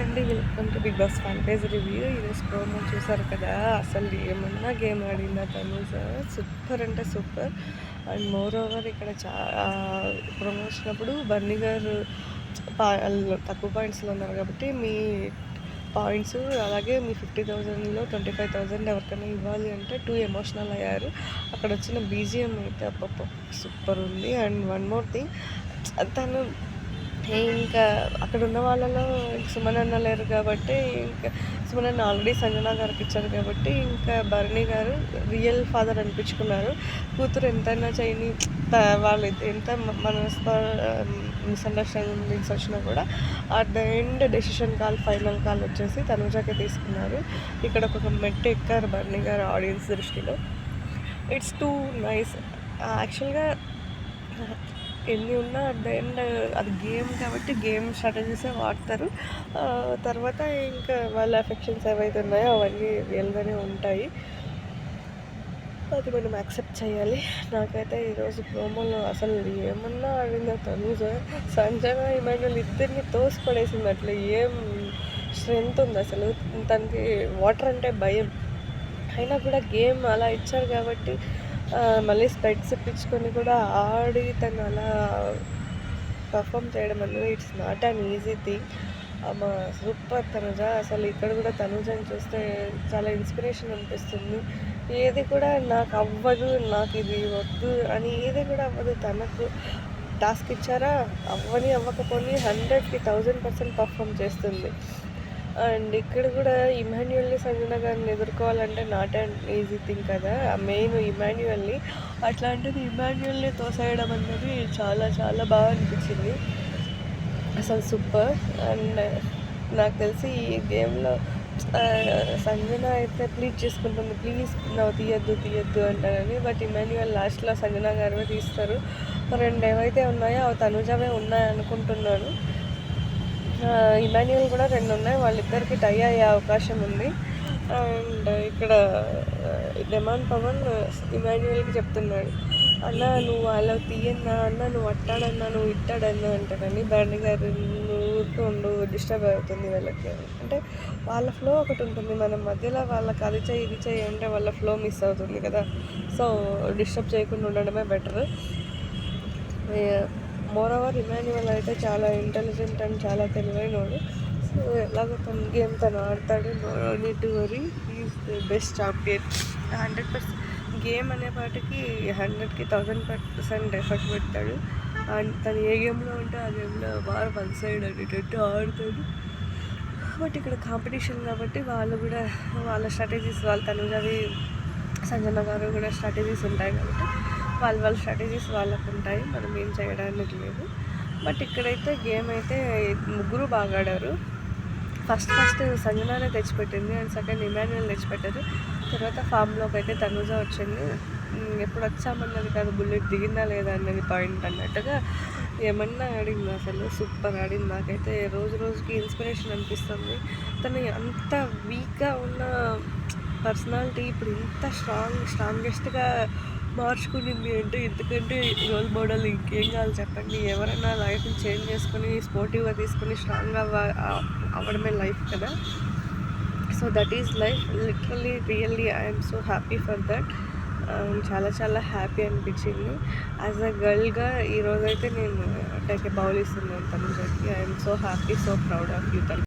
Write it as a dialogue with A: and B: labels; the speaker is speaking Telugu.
A: అండి welcome to Bigg Boss fan review. ఈరోజు ప్రోమో చూసారు కదా అసలు ఏమన్నా గేమ్ ఆడిందా తనూజ సూపర్ అంటే సూపర్. అండ్ మోర్ ఓవర్ ఇక్కడ చాలా ప్రోమో వచ్చినప్పుడు బన్నీ గారు తక్కువ పాయింట్స్లో ఉన్నారు కాబట్టి మీ పాయింట్స్ అలాగే మీ ఫిఫ్టీ థౌజండ్లో ట్వంటీ ఫైవ్ థౌజండ్ ఎవరికైనా ఇవ్వాలి అంటే టూ ఎమోషనల్ అయ్యారు. అక్కడ వచ్చిన బీజిఎం అయితే అప్ప సూపర్ ఉంది. అండ్ వన్ మోర్ థింగ్ తను ఇంకా అక్కడ ఉన్న వాళ్ళలో సుమన్ అన్న లేరు కాబట్టి ఇంకా సుమన్ అన్న ఆల్రెడీ సంజన గారికి ఇచ్చారు కాబట్టి ఇంకా భరణి గారు రియల్ ఫాదర్ అనిపించుకున్నారు. కూతురు ఎంతైనా చేయని వాళ్ళు ఎంత మనస్ప మిస్అండర్స్టాండింగ్స్ వచ్చినా కూడా at the end decision call final call వచ్చేసి తనుజాకే తీసుకున్నారు. ఇక్కడ ఒక మెట్టు ఎక్కారు భరణి గారు ఆడియన్స్ దృష్టిలో. ఇట్స్ టూ నైస్ యాక్చువల్గా ఎన్ని ఉన్నా అట్ ద ఎండ్ అది గేమ్ కాబట్టి గేమ్ స్ట్రాటజీసే వాడతారు. తర్వాత ఇంకా వాళ్ళ ఎఫెక్షన్స్ ఏవైతే ఉన్నాయో అవన్నీ రియల్గానే ఉంటాయి. అది మనం యాక్సెప్ట్ చేయాలి. నాకైతే ఈరోజు ప్రోమోలో అసలు ఏమన్నా ఆడిందో తనూజ సంజన ఇమాన్యుల్ ఇద్దరిని తోసిపడేసింది. అట్లా ఏం స్ట్రెంగ్త్ ఉంది అసలు. తనకి వాటర్ అంటే భయం. అయినా కూడా గేమ్ అలా ఇచ్చారు కాబట్టి మళ్ళీ స్పెట్స్ ఇప్పించుకొని కూడా ఆడి తను అలా పర్ఫామ్ చేయడం అనేది it's not an easy thing. మా సూపర్ తనుజ. అసలు ఇక్కడ కూడా తనుజని చూస్తే చాలా ఇన్స్పిరేషన్ అనిపిస్తుంది. ఏది కూడా నాకు అవ్వదు నాకు ఇది వద్దు అని ఏది కూడా అవ్వదు. తనకు టాస్క్ ఇచ్చారా? అవ్వని అవ్వకపోని హండ్రెడ్కి థౌజండ్ పర్సెంట్ పర్ఫామ్ చేస్తుంది. అండ్ ఇక్కడ కూడా ఇమాన్యువల్ని సంజన గారిని ఎదుర్కోవాలంటే నాట్ అండ్ ఈజీ థింగ్ కదా. మెయిన్ ఇమాన్యువల్ని అట్లాంటిది ఇమాన్యువల్ని తోసేయడం అనేది చాలా చాలా బాగా అనిపించింది. అసలు సూపర్ అండ్ నాకు తెలిసి ఈ గేమ్లో సంజన అయితే ప్లీజ్ చేసుకుంటుంది. ప్లీజ్ నువ్వు తీయద్దు తీయద్దు అంటారని. బట్ ఇమాన్యువల్ లాస్ట్లో సంజన గారు తీస్తారు. రెండు ఏవైతే ఉన్నాయో అవి తనుజమే ఉన్నాయనుకుంటున్నాను. అనుకుంటున్నాను కూడా రెండు ఉన్నాయి. వాళ్ళిద్దరికి టై అయ్యే అవకాశం ఉంది. అండ్ ఇక్కడ డెమాన్ పవన్ ఇమాన్యుయల్కి చెప్తున్నాడు. అన్న నువ్వు అలా తీయన్నా అన్న నువ్వు అట్టాడన్నా నువ్వు ఇట్టాడన్నా అంటాడని బండి గారు నువ్వు ఉండు డిస్టర్బ్ అవుతుంది వాళ్ళకి. అంటే వాళ్ళ ఫ్లో ఒకటి ఉంటుంది. మనం మధ్యలో వాళ్ళకి అది చేయి ఇది చేయి అంటే వాళ్ళ ఫ్లో మిస్ అవుతుంది కదా. సో డిస్టర్బ్ చేయకుండా ఉండడమే బెటర్. మోర్ ఓవర్ ఇమాన్యువల్ అయితే చాలా ఇంటెలిజెంట్ అండ్ చాలా తెలివైనవాడు. సో ఎలాగో తన గేమ్ తను ఆడతాడు. Need to worry is best champion hundred percent game అనే పాటికి హండ్రెడ్కి థౌజండ్ పర్సెంట్ ఎఫర్ట్ పెడతాడు. అండ్ తను ఏ గేమ్లో ఉంటే ఆ గేమ్లో బాగా వన్ సైడ్ అనేటట్టు ఆడుతాడు. బట్ ఇక్కడ కాంపిటీషన్ కాబట్టి వాళ్ళు కూడా వాళ్ళ స్ట్రాటజీస్ వాళ్ళు తను అవి సంజన గారు కూడా స్ట్రాటజీస్ ఉంటాయి కాబట్టి వాళ్ళ వాళ్ళ స్ట్రాటజీస్ వాళ్ళకు ఉంటాయి. మనం ఏం చేయడానికి లేదు. బట్ ఇక్కడైతే గేమ్ అయితే ముగ్గురు బాగా ఆడారు. ఫస్ట్ ఫస్ట్ సంజనానే తెచ్చిపెట్టింది అండ్ సెకండ్ ఇమాన్యుల్ తెచ్చిపెట్టారు. తర్వాత ఫామ్లోకి అయితే తనుజ వచ్చింది. ఎప్పుడు వచ్చామన్నది కాదు బుల్లెట్ దిగిందా లేదా అన్నది పాయింట్ అన్నట్టుగా ఏమన్నా ఆడింది అసలు. సూపర్ ఆడింది. నాకైతే రోజు రోజుకి ఇన్స్పిరేషన్ అనిపిస్తుంది. తను అంత వీక్గా ఉన్న పర్సనాలిటీ ఇప్పుడు ఇంత స్ట్రాంగ్ స్ట్రాంగెస్ట్గా మార్చుకునింది అంటే ఎందుకంటే రోల్ మోడల్ ఇంకేం కావాలి చెప్పండి? ఎవరైనా లైఫ్ని చేంజ్ చేసుకొని స్పోర్టివ్గా తీసుకొని స్ట్రాంగ్ అవ్వ అవ్వడమే లైఫ్ కదా? So that is life literally really I'm so happy for that చాలా చాలా హ్యాపీ అనిపించింది. యాజ్ అ గర్ల్గా ఈరోజైతే నేను టేక్ బౌల్ ఇస్తున్నాను తను చెప్పి I'm so happy so proud of you తను